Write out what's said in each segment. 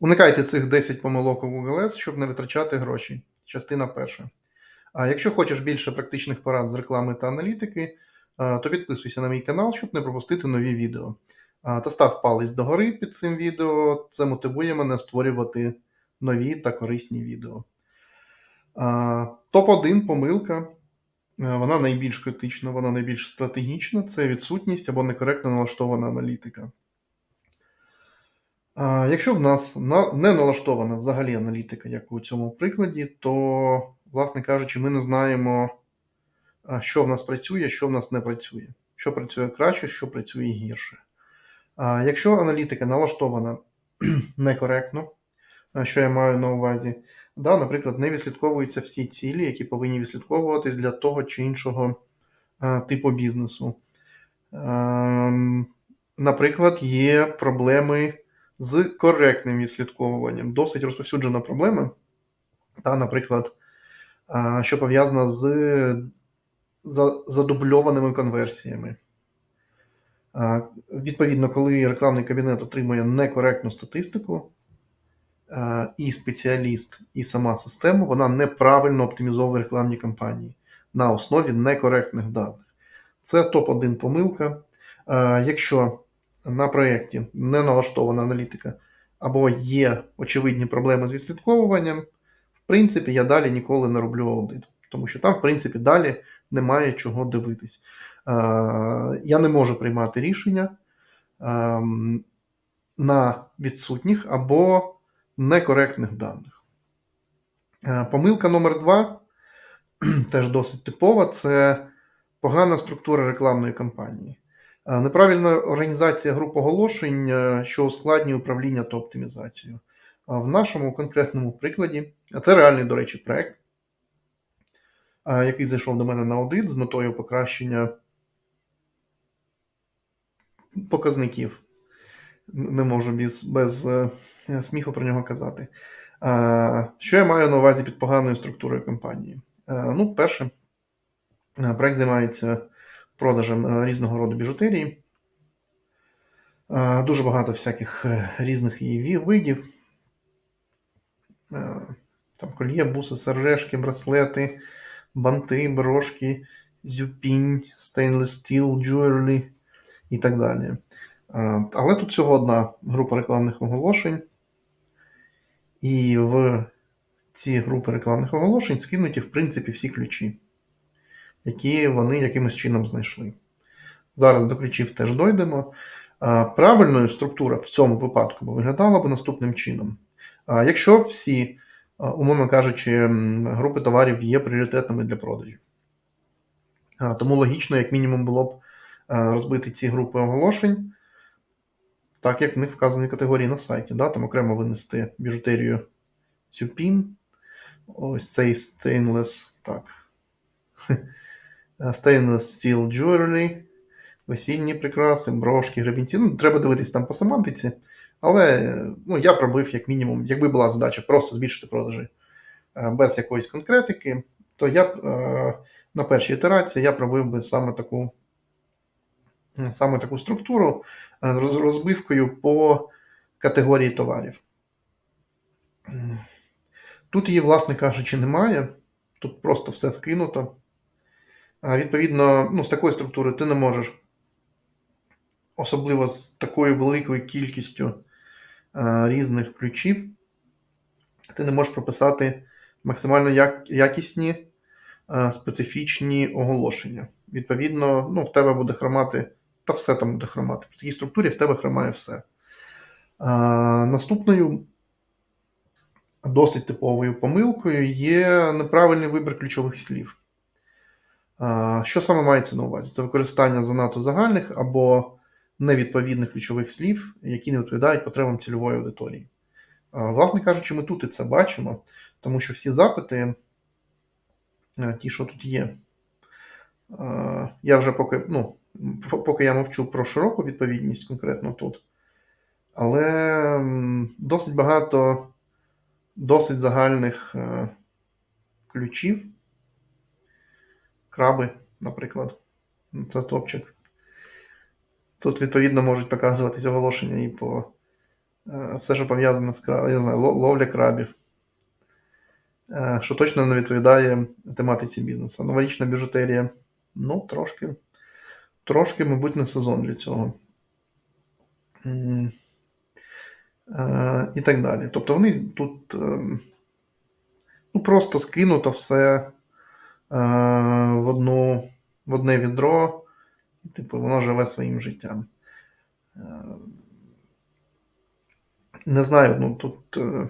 Уникайте цих 10 помилок у Google Ads, щоб не витрачати гроші. Частина перша. А якщо хочеш більше практичних порад з реклами та аналітики, то підписуйся на мій канал, щоб не пропустити нові відео. Та став палець догори під цим відео. Це мотивує мене створювати нові та корисні відео. Топ-1 помилка. Е, Вона найбільш критична, вона найбільш стратегічна це відсутність або некоректно налаштована аналітика. Якщо в нас не налаштована взагалі аналітика, як у цьому прикладі, то, власне кажучи, ми не знаємо, що в нас працює, що в нас не працює, що працює краще, що працює гірше. Якщо аналітика налаштована некоректно, що я маю на увазі, да, наприклад, не відслідковуються всі цілі, які повинні відслідковуватись для того чи іншого типу бізнесу. Ем, Наприклад, є проблеми з коректним відслідковуванням. Досить розповсюджена проблема, та, наприклад, що пов'язана з задубльованими конверсіями. Відповідно, коли рекламний кабінет отримує некоректну статистику, і спеціаліст, і сама система, вона неправильно оптимізовує рекламні кампанії на основі некоректних даних. Це топ-1 помилка. Якщо на проєкті не налаштована аналітика або є очевидні проблеми з відслідковуванням, в принципі, я далі ніколи не роблю аудит, тому що там, в принципі, далі немає чого дивитись. Я не можу приймати рішення ем, на відсутніх або некоректних даних. Е, Помилка номер два, теж досить типова, це погана структура рекламної кампанії. Е, Неправильна організація груп оголошень, е, що ускладнює управління та оптимізацію. В нашому конкретному прикладі, а це реальний, до речі, проект, е, який зайшов до мене на аудит з метою покращення показників. Не можу без, без сміху про нього казати. Що я маю на увазі під поганою структурою компанії? Ну, перше, проект займається продажем е, різного роду біжутерії. Е, Дуже багато всяких е, різних її видів. Там кольє, буси, сережки, браслети, банти, брошки, зюпінь, stainless steel, jewelry і так далі. Але тут всього одна група рекламних оголошень. І в ці групи рекламних оголошень скинуті, в принципі, всі ключі, які вони якимось чином знайшли. Зараз до ключів теж дойдемо. Правильною структура в цьому випадку виглядала б наступним чином. Якщо всі, умовно кажучи, групи товарів є пріоритетними для продажів, тому логічно, як мінімум, було б розбити ці групи оголошень, так як в них вказані категорії на сайті. Да? Там окремо винести біжутерію Цюпін, ось цей stainless, так. Stainless Steel Jewelry, весільні прикраси, брошки, гребінці. Ну, треба дивитись там по семантиці. Але ну, я пробив, як мінімум, якби була задача просто збільшити продажі е, без якоїсь конкретики, то я б е, на першій ітерації я пробив би саме таку, е, саме таку структуру з розбивкою по категорії товарів. Тут її, власне кажучи, немає. Тут просто все скинуто. Відповідно, ну, з такої структури ти не можеш, особливо з такою великою кількістю різних ключів, ти не можеш прописати максимально якісні специфічні оголошення. Відповідно, ну, в тебе буде хромати, та все там буде хромати. В такій структурі в тебе хромає все. Наступною досить типовою помилкою є неправильний вибір ключових слів. Що саме мається на увазі? Це використання занадто загальних або невідповідних ключових слів, які не відповідають потребам цільової аудиторії. Власне кажучи, ми тут і це бачимо, тому що всі запити, е, ті, що тут є, я вже поки, ну, поки я мовчу про широку відповідність конкретно тут, але досить багато досить загальних е, ключів краби, наприклад. Це топчик. Тут, відповідно, можуть показуватись оголошення і по е, все, що пов'язане з кра- я знаю, ловля крабів, е, що точно не відповідає тематиці бізнесу. Новорічна біжутерія, ну, трошки, трошки, мабуть, не сезон для цього. Е, І так далі. Тобто вони тут ем, ну, просто скинуто все в, одну, в одне відро, і, типу, воно живе своїм життям. Е, Не знаю, ну тут е,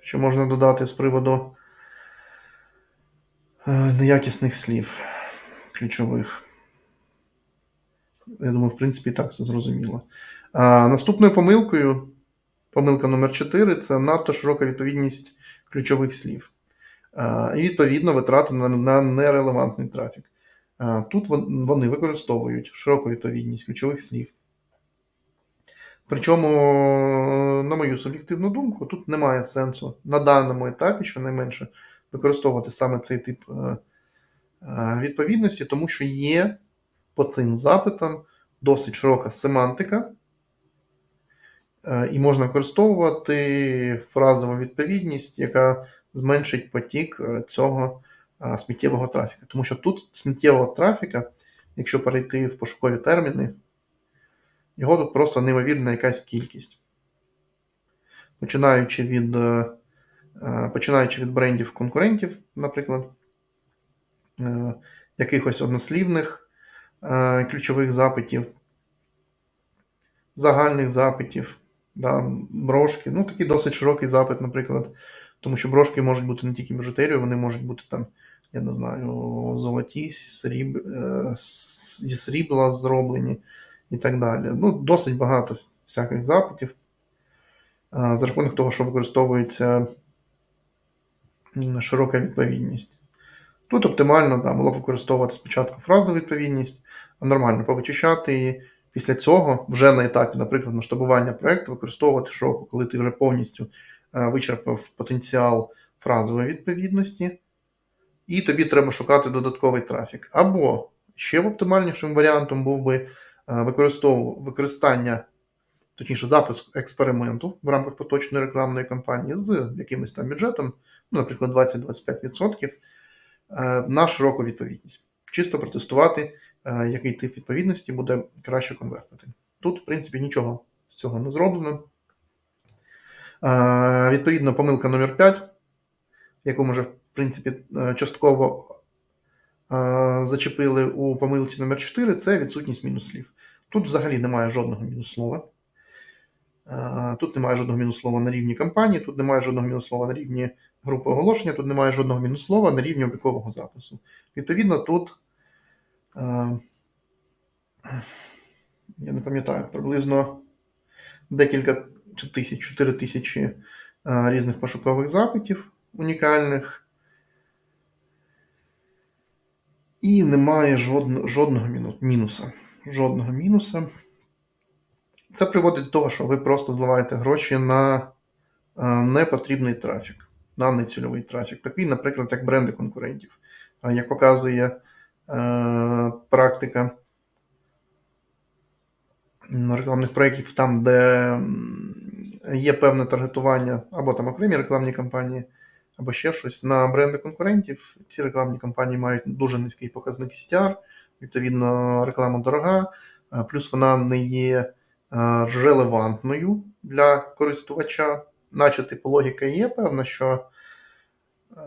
що можна додати з приводу е, неякісних слів ключових. Я думаю, в принципі, так все зрозуміло. А, наступною помилкою, помилка номер 4 це надто широка відповідність ключових слів. І відповідно витрати на, на нерелевантний трафік. Тут вони використовують широку відповідність ключових слів. Причому, на мою суб'єктивну думку, тут немає сенсу на даному етапі, щонайменше, використовувати саме цей тип е, е, відповідності, тому що є по цим запитам досить широка семантика, і можна використовувати фразову відповідність, яка зменшить потік е, цього е, сміттєвого трафіка. Тому що тут сміттєвого трафіка, якщо перейти в пошукові терміни, його тут просто неймовірна якась кількість. Починаючи від, е, е, починаючи від брендів конкурентів, наприклад, е, якихось однослівних е, ключових запитів, загальних запитів, да, брошки. Ну, такий досить широкий запит, наприклад, тому що брошки можуть бути не тільки біжутерією, вони можуть бути там, я не знаю, золоті, сріб, е, зі срібла зроблені і так далі. Ну, досить багато всяких запитів. За рахунок того, що використовується широка відповідність. Тут оптимально да, було використовувати спочатку фразову відповідність, а нормально повичищати її. Після цього, вже на етапі, наприклад, масштабування проєкту, використовувати широко, коли ти вже повністю е, вичерпав потенціал фразової відповідності, і тобі треба шукати додатковий трафік. Або ще оптимальнішим варіантом був би е, використання, точніше, запуск експерименту в рамках поточної рекламної кампанії з якимось там бюджетом, ну, наприклад, 20-25% е, на широку відповідність. Чисто протестувати, який тип відповідності буде краще конвертити. Тут, в принципі, нічого з цього не зроблено. Е, Відповідно, помилка номер 5, яку ми вже, в принципі, е, частково е, зачепили у помилці номер 4, це відсутність мінус-слів. Тут взагалі немає жодного мінус-слова. Е, Тут немає жодного мінус-слова на рівні кампанії, тут немає жодного мінус-слова на рівні групи оголошення, тут немає жодного мінус-слова на рівні облікового запису. Відповідно, тут, е, я не пам'ятаю, приблизно декілька тисяч, 4 тисячі е, різних пошукових запитів унікальних. І немає жодного, жодного мінуса. Жодного мінуса. Це приводить до того, що ви просто зливаєте гроші на е, непотрібний трафік, на нецільовий трафік. Такий, наприклад, як бренди конкурентів. Як показує е, практика рекламних проєктів, там, де є певне таргетування, або там окремі рекламні кампанії, або ще щось на бренди конкурентів. Ці рекламні кампанії мають дуже низький показник CTR, відповідно, реклама дорога, е, плюс вона не є е, релевантною для користувача, наче типу логіка є певна, що е,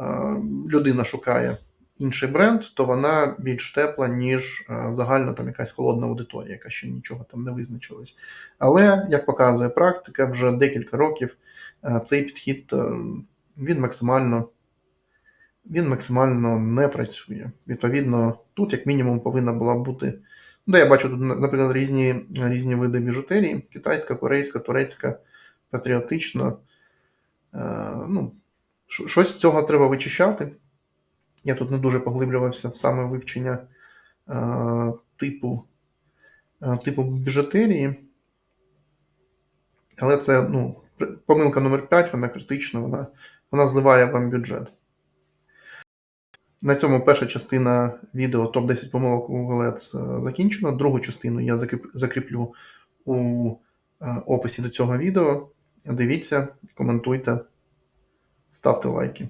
людина шукає інший бренд, то вона більш тепла, ніж е, загальна там якась холодна аудиторія, яка ще нічого там не визначилась. Але, як показує практика, вже декілька років е, цей підхід е, він максимально. Він максимально не працює. Відповідно, тут, як мінімум, повинна була бути. Ну, я бачу тут, наприклад, різні, різні види біжутерії: китайська, корейська, турецька, патріотична. Ну, щось з цього треба вичищати. Я тут не дуже поглиблювався в саме вивчення е, типу, е, типу біжутерії. Але це ну, помилка номер 5, вона критична, вона, вона зливає вам бюджет. На цьому перша частина відео топ-10 помилок у Google Ads закінчена. Другу частину я закріплю у е, описі до цього відео. Дивіться, коментуйте, ставте лайки.